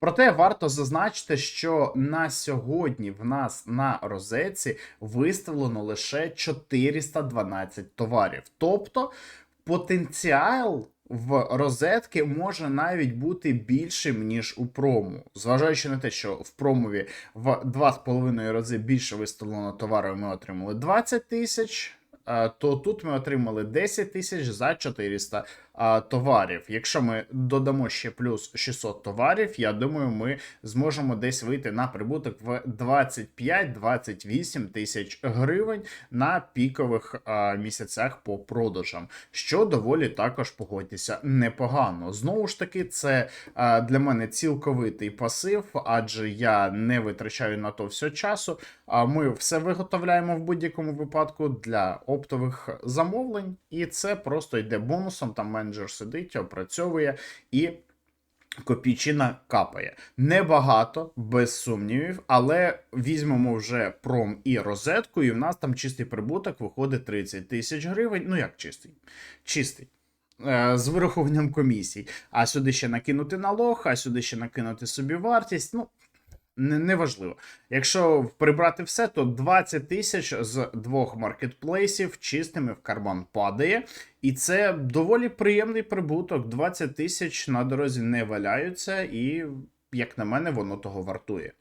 Проте варто зазначити, що на сьогодні в нас на розетці виставлено лише 412 товарів. Тобто потенціал в розетки може навіть бути більшим, ніж у прому. Зважаючи на те, що в промові в 2,5 рази більше виставлено товарів, ми отримали 20 тисяч. е, То тут ми отримали 10 тисяч за 400 товарів. Якщо ми додамо ще плюс 600 товарів, я думаю, ми зможемо десь вийти на прибуток в 25-28 тисяч гривень на пікових а, місяцях по продажам, що доволі також погодьтеся непогано. Знову ж таки, це а, для мене цілковитий пасив, адже я не витрачаю на то все часу. А ми все виготовляємо в будь-якому випадку для оптових замовлень, і це просто йде бонусом. Там менеджер сидить, опрацьовує і. Копійчина капає. Небагато, без сумнівів, але візьмемо вже пром і розетку, і в нас там чистий прибуток виходить 30 тисяч гривень. Ну як чистий? Чистий. Е, З вирахуванням комісій. А сюди ще накинути налог, а сюди ще накинути собі вартість. Ну, неважливо. Якщо прибрати все, то 20 тисяч з двох маркетплейсів чистими в карман падає. І це доволі приємний прибуток. 20 тисяч на дорозі не валяються, і, як на мене, воно того вартує.